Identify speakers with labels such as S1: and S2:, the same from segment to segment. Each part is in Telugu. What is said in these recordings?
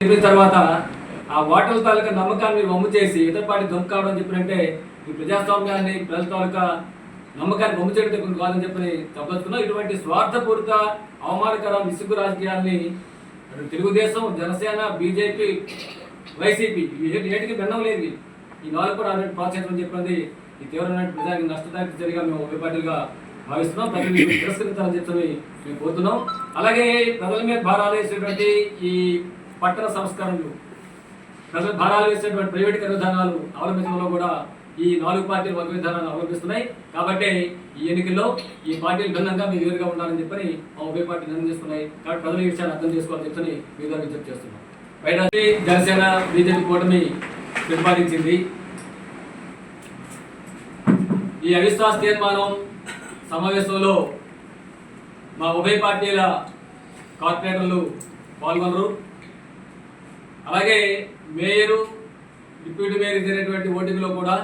S1: చెప్పిన తర్వాత ఆ ఓటర్ల తాలూకా నమ్మకాన్ని వమ్ము చేసి ఇతర పార్టీ దొంగ కావడం చెప్పినంటే ఈ ప్రజాస్వామ్యాన్ని ప్రజల తాలూకా నమ్మకాన్ని బొమ్మ చేయడం కాదని చెప్పని చెప్పదలుచుకున్నాం ఇటువంటి స్వార్థపూరిత అవమానకర విసుగు రాజకీయాల్ని తెలుగుదేశం జనసేన బీజేపీ వైసీపీ ఏటికి భిన్నం లేదు. ఈ నాలుగు కూడా అలాంటి ప్రోత్సహించడం చెప్పింది ఈ తీవ్రమైన ప్రజానికి నష్టదాయక చర్యగా మేము ఉభయ భావిస్తున్నాం. ప్రజలు తిరస్కరించాలని చెప్పని మేము కోరుతున్నాం. అలాగే ప్రజల మీద భారాలు వేసేటువంటి ఈ పట్టణ సంస్కరణలు ప్రజలు భారాలు వేసేటువంటి ప్రైవేటీకరణ విధానాలు అవలంబించడంలో కూడా ఈ నాలుగు పార్టీలు ఒక విధానాన్ని అవలంబిస్తున్నాయి. కాబట్టి ఈ ఎన్నికల్లో ఈ పార్టీలు భిన్నంగా మీరు వేరుగా ఉండాలని చెప్పని మా ఉభయ పార్టీ నిర్ణయం చేసుకున్నాయి కాబట్టి ప్రజలు ఈ విషయాన్ని అర్థం చేసుకోవాలని చెప్పని మీ ద్వారా విజ్ఞప్తి చేస్తున్నాం. బయట జనసేన బీజేపీ కూటమి ప్రతిపాదించింది. ఈ అవిశ్వాస తీర్మానం సమావేశంలో మా ఉభయ పార్టీల కార్పొరేటర్లు పాల్గొనరు. అలాగే మేయరు డిప్యూటీ మేయర్ జరిగినటువంటి ఓటింగ్లో కూడా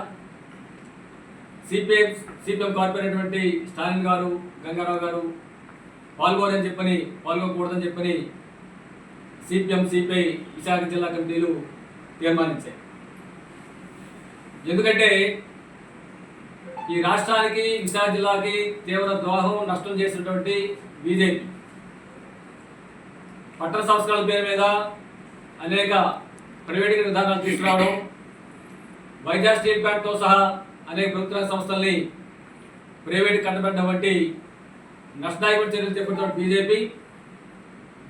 S1: సిపిఎం సిపిఎం కార్పొరేటటువంటి స్టాలిన్ గారు గంగారావు గారు పాల్గొనని చెప్పని పాల్గొనకూడదని చెప్పని సిపిఎం సిపిఐ విశాఖ జిల్లా కమిటీలు తీర్మానించాయి. ఎందుకంటే ఈ రాష్ట్రానికి విశాఖ జిల్లాకి తీవ్ర ద్రోహం నష్టం చేసినటువంటి బీజేపీ. పట్టణ సంస్కరణల పేరు మీద అనేక ప్రైవేట్ విధానాలు తీసుకురావడం వైజాగ్ స్టీల్ ప్లాంట్తో సహా అనేక ప్రభుత్వ సంస్థల్ని ప్రైవేట్ కట్టబెట్టడం వంటి నష్టాయకుడి చర్యలు చేపడుతున్న బీజేపీ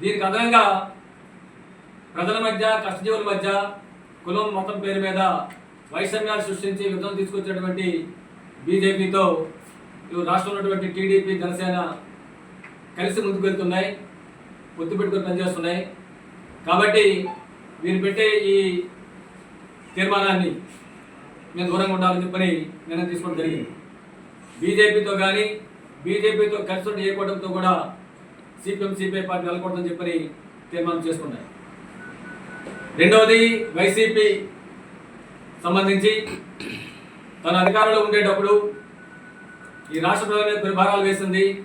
S1: దీనికి అదనంగా ప్రజల మధ్య కష్టజీవుల మధ్య కులం మతం పేరు మీద వైషమ్యాలు సృష్టించి యుద్ధం తీసుకొచ్చేటువంటి బీజేపీతో ఇవి రాష్ట్రంలో ఉన్నటువంటి టీడీపీ జనసేన కలిసి ముందుకు వెళ్తున్నాయి పొత్తు పనిచేస్తున్నాయి. కాబట్టి మీరు పెట్టే ఈ తీర్మానాన్ని మేము దూరంగా ఉండాలని చెప్పని నిర్ణయం తీసుకోవడం జరిగింది. బీజేపీతో కానీ బీజేపీతో కలిసి ఉండే కూడా సిపిఎం సిపిఐ పార్టీ వెళ్ళకూడదని చెప్పని తీర్మానం చేసుకున్నాయి రెండవది వైసీపీ సంబంధించి తన అధికారంలో ఉండేటప్పుడు ఈ రాష్ట్ర ప్రజల మీద వేసింది.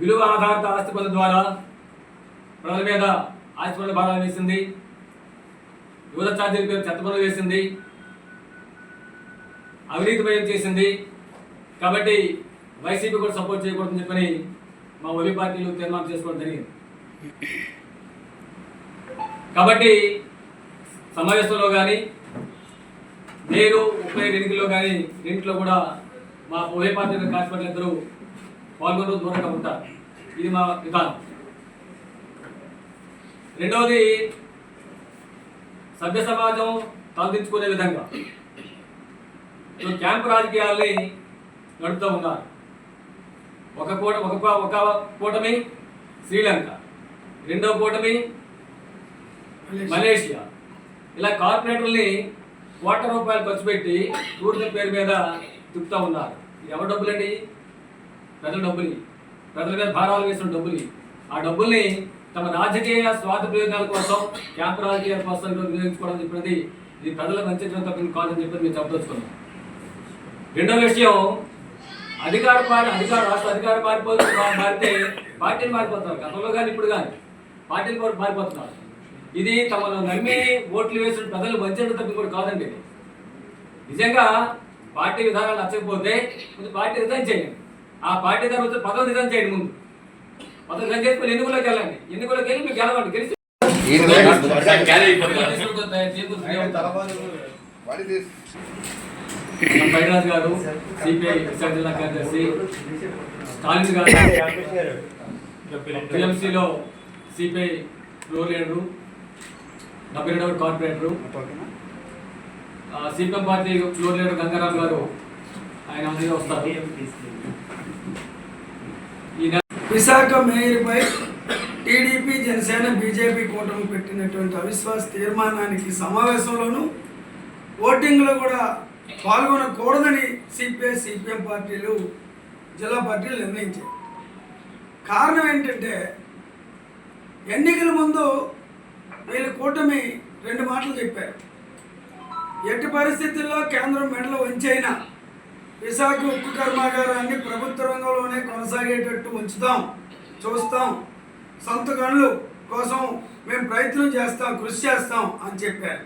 S1: విలువ ఆధారిత ఆస్తి ద్వారా ప్రజల మీద ఆస్తి భారాలు వేసింది. యువత ఛార్జీల పేరు చెత్తపనులు వేసింది. వేసింది అవినీతిమయం చేసింది. కాబట్టి వైసీపీ కూడా సపోర్ట్ చేయకూడదని చెప్పని మా ఒలి పార్టీలు తీర్మానం చేసుకోవడం జరిగింది. కాబట్టి సమావేశంలో కానీ నేను ముప్పై ఎన్నికల్లో కానీ దీంట్లో కూడా మా ఉభయ పార్టీ కార్యకర్తలు ఇద్దరు పాల్గొనడం దూరంగా ఉంటారు. ఇది మా విధానం. రెండవది సభ్య సమాజం తలదించుకునే విధంగా క్యాంపు రాజకీయాల్ని నడుపుతూ ఉన్నారు. ఒక కూట ఒక ఒక కూటమి శ్రీలంక రెండవ కూటమి మలేషియా. ఇలా కార్పొరేటర్ని కోట్ల రూపాయలు ఖర్చు పెట్టి టూరిజం పేరు మీద తిప్పుతూ ఉన్నారు. ఎవరి డబ్బులండి? ప్రజల డబ్బులు ప్రజల మీద భారాలు వేసిన డబ్బులు ఆ డబ్బుల్ని తమ రాజకీయ స్వార్థ ప్రయోజనాల కోసం క్యాంపు రాజకీయాల కోసం వినియోగించుకోవడం చెప్పినది ఇది ప్రజలకు మంచి తప్పింది కాదని చెప్పి మేము చెప్పదలుచుకున్నాం. రెండో విషయం అధికార పార్టీ అధికార రాష్ట్ర అధికార పారిపోతున్నారు మారితే పార్టీలు మారిపోతున్నారు. గతంలో కానీ ఇప్పుడు కానీ పార్టీలు కూడా మారిపోతున్నారు. ఇది తమను నమ్మి ఓట్లు వేసిన ప్రజలు మంచి తప్పి కూడా కాదండి. నిజంగా పార్టీ విధానాలు నచ్చకపోతే కొంచెం పార్టీ రిజైన్ చేయండి. ఆ పార్టీ తర్వాత పదవి రిజైన్ చేయండి ముందు. పదవి రిజైన్ చేసుకుని ఎన్నికల్లోకి వెళ్ళండి? ఎన్నికల్లోకి వెళ్ళి మీకు గెలవండి? గెలిచి మన బైరాజ్ గారు సిపిఐ విశాఖ జిల్లా కార్యదర్శి స్టాలిన్ గారు టిఎంసీలో సిపిఐ ఫ్లోర్ లీడరు డెబ్బై రెండవ corporator CPM party floor leader Gangaram garu ఆయన వస్తారు.
S2: విశాఖ మేయర్పై టీడీపీ జనసేన బీజేపీ కూటమి పెట్టినటువంటి అవిశ్వాస తీర్మానానికి సమావేశంలోనూ ఓటింగ్లో కూడా పాల్గొనకూడదని సిపిఐ సిపిఎం పార్టీలు జిల్లా పార్టీలు నిర్ణయించాయి. కారణం ఏంటంటే ఎన్నికల ముందు వీళ్ళ కూటమి రెండు మాటలు చెప్పారు. ఎట్టి పరిస్థితుల్లో కేంద్రం మెడలో వంచైనా విశాఖ ఉక్కు కర్మాగారాన్ని ప్రభుత్వ రంగంలోనే కొనసాగేటట్టు ఉంచుతాం చూస్తాం. సొంత గనులు కోసం మేము ప్రయత్నం చేస్తాం కృషి చేస్తాం అని చెప్పారు.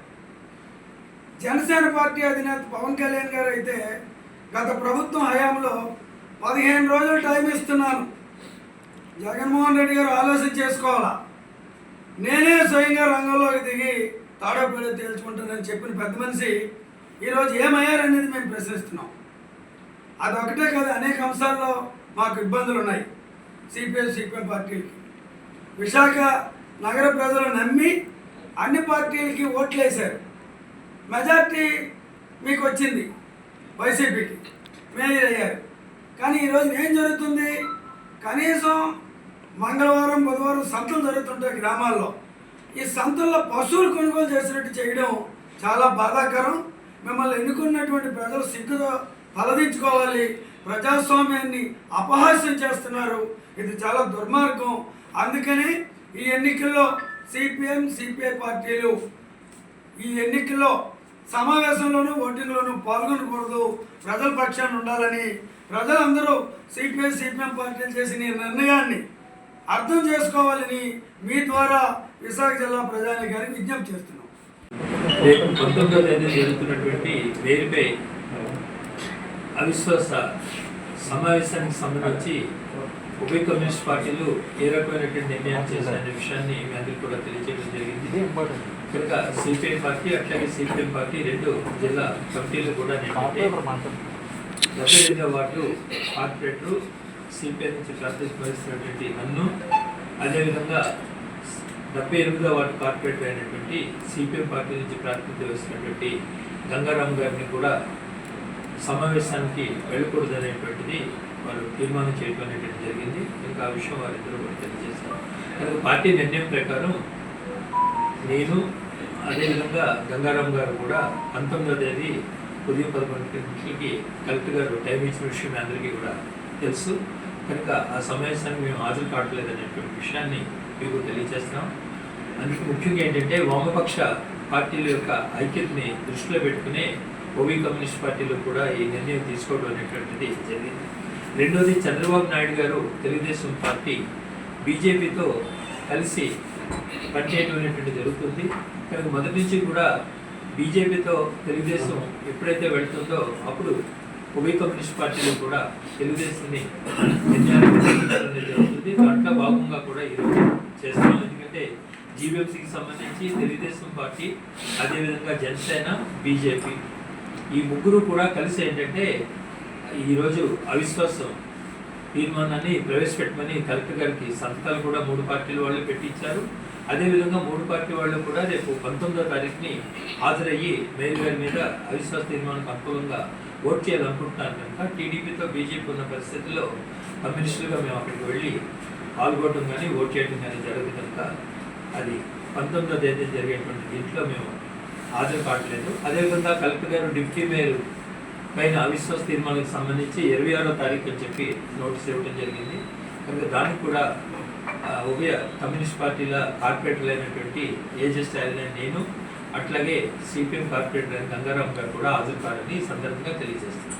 S2: జనసేన పార్టీ అధినేత పవన్ కళ్యాణ్ గారు అయితే గత ప్రభుత్వం హయాంలో పదిహేను రోజులు టైం ఇస్తున్నాను. జగన్మోహన్ రెడ్డి గారు ఆలోచన చేసుకోవాలా? నేనే స్వయంగా రంగంలోకి దిగి తాడోపేడో తేల్చుకుంటానని చెప్పిన పెద్ద మనిషి ఈరోజు ఏమయ్యారనేది మేము ప్రశ్నిస్తున్నాం. అదొకటే కాదు అనేక అంశాల్లో మాకు ఇబ్బందులు ఉన్నాయి సిపిఎం సిపిఎం పార్టీలకి. విశాఖ నగర ప్రజలు నమ్మి అన్ని పార్టీలకి ఓట్లు వేశారు మెజార్టీ మీకు వచ్చింది వైసీపీకి. మేయర్ అయ్యారు. కానీ ఈరోజు ఏం జరుగుతుంది? కనీసం మంగళవారం బుధవారం సంతలు జరుగుతుంటాయి గ్రామాల్లో. ఈ సంతల్లో పశువులు కొనుగోలు చేసినట్టు చేయడం చాలా బాధాకరం. మిమ్మల్ని ఎన్నుకున్నటువంటి ప్రజలు సిగ్గుతో తలదించుకోవాలి ప్రజాస్వామ్యాన్ని అపహాస్యం చేస్తున్నారు. ఇది చాలా దుర్మార్గం. అందుకని ఈ ఎన్నికల్లో సిపిఎం సిపిఐ పార్టీలు ఈ ఎన్నికల్లో సమావేశంలోనూ ఓటింగ్లోనూ పాల్గొనకూడదు. ప్రజల పక్షాన్ని ఉండాలని ప్రజలందరూ సిపిఐ సిపిఎం పార్టీలు చేసిన ఈ నిర్ణయాన్ని అర్థం చేసుకోవాలని మీ ద్వారా విశాఖ జిల్లా ప్రజానికానికి విజ్ఞప్తి చేస్తున్నాం.
S3: రేపు పంతొమ్మిదో తేదీ జరుగుతున్నటువంటి వేరుపై అవిశ్వాస సమావేశానికి సంబంధించి ఉభయ కమ్యూనిస్ట్ పార్టీలు ఏ రకమైనటువంటి నిర్ణయం చేశారనే విషయాన్ని మీ అందరికీ కూడా తెలియజేయడం జరిగింది. కనుక సిపిఐ పార్టీ అట్లాగే సిపిఎం పార్టీ రెండు జిల్లా కమిటీలు కూడా ఏంటంటే డెబ్బై ఎనిమిదో వార్డు కార్పొరేటర్ సిపిఐ నుంచి ప్రాతినిధ్యం వహిస్తున్నటువంటి నన్ను. అదేవిధంగా డెబ్బై ఎనిమిదో వార్డు కార్పొరేటర్ అయినటువంటి సిపిఎం పార్టీ నుంచి ప్రాతినిధ్యం వహిస్తున్నటువంటి గంగారాం గారిని కూడా సమావేశానికి వెళ్ళకూడదు అనేటువంటిది వారు తీర్మానం చేయడం అనేటువంటి జరిగింది. ఇంకా ఆ విషయం వారిద్దరూ కూడా తెలియజేశారు. కనుక పార్టీ నిర్ణయం ప్రకారం నేను అదేవిధంగా గంగారాం గారు కూడా పంతొమ్మిదో తేదీ ఉదయం పదకొండు గంటలకి కలెక్టర్ గారు టైం ఇచ్చిన విషయం మీ అందరికీ కూడా తెలుసు. కనుక ఆ సమావేశానికి మేము హాజరు కావట్లేదు అనేటువంటి విషయాన్ని మీకు తెలియజేస్తున్నాం. అందుకు ముఖ్యంగా ఏంటంటే వామపక్ష పార్టీల యొక్క ఐక్యతని దృష్టిలో పెట్టుకునే ఓబీ కమ్యూనిస్ట్ పార్టీలో కూడా ఈ నిర్ణయం తీసుకోవడం అనేటువంటిది జరిగింది. రెండోది చంద్రబాబు నాయుడు గారు తెలుగుదేశం పార్టీ బీజేపీతో కలిసి పనిచేయడం అనేటువంటి జరుగుతుంది. కనుక మొదటి నుంచి కూడా బీజేపీతో తెలుగుదేశం ఎప్పుడైతే వెళ్తుందో అప్పుడు ఉభయ కమ్యూనిస్ట్ పార్టీలు కూడా తెలుగుదేశాన్ని జరుగుతుంది. దాంట్లో భాగంగా కూడా ఈరోజు చేస్తున్నాం. ఎందుకంటే జీబీఎంసీకి సంబంధించి తెలుగుదేశం పార్టీ అదేవిధంగా జనసేన బీజేపీ ఈ ముగ్గురు కూడా కలిసి ఏంటంటే ఈరోజు అవిశ్వాసం తీర్మానాన్ని ప్రవేశపెట్టమని కలెక్టర్ గారికి సంతకాలు కూడా మూడు పార్టీల వాళ్ళు పెట్టించారు. అదేవిధంగా మూడు పార్టీ వాళ్ళు కూడా రేపు పంతొమ్మిదో తారీఖుని హాజరయ్యి మేయర్ గారి మీద అవిశ్వాస తీర్మానానికి అనుకూలంగా ఓట్ చేయాలనుకుంటున్నారు కనుక టీడీపీతో బీజేపీ ఉన్న పరిస్థితుల్లో కమ్యూనిస్టులుగా మేము అక్కడికి వెళ్ళి పాల్గొనడం కానీ ఓట్ చేయడం కానీ జరగదు కనుక అది పంతొమ్మిదో తేదీ జరిగేటువంటి దీంట్లో మేము హాజరు కావట్లేదు. అదేవిధంగా కలెక్టర్ గారు డిప్యూటీ మేయర్ పైన అవిశ్వాస తీర్మానానికి సంబంధించి ఇరవై ఆరో తారీఖు అని చెప్పి నోటీస్ ఇవ్వడం జరిగింది. కనుక దానికి కూడా ఉభయ కమ్యూనిస్ట్ పార్టీల కార్పొరేటర్లు అయినటువంటి ఏజెస్ నేను అట్లాగే సిపిఎం కార్పొరేటర్ అయిన గంగారాం గారు కూడా హాజరు కారని సందర్భంగా తెలియజేస్తున్నాను.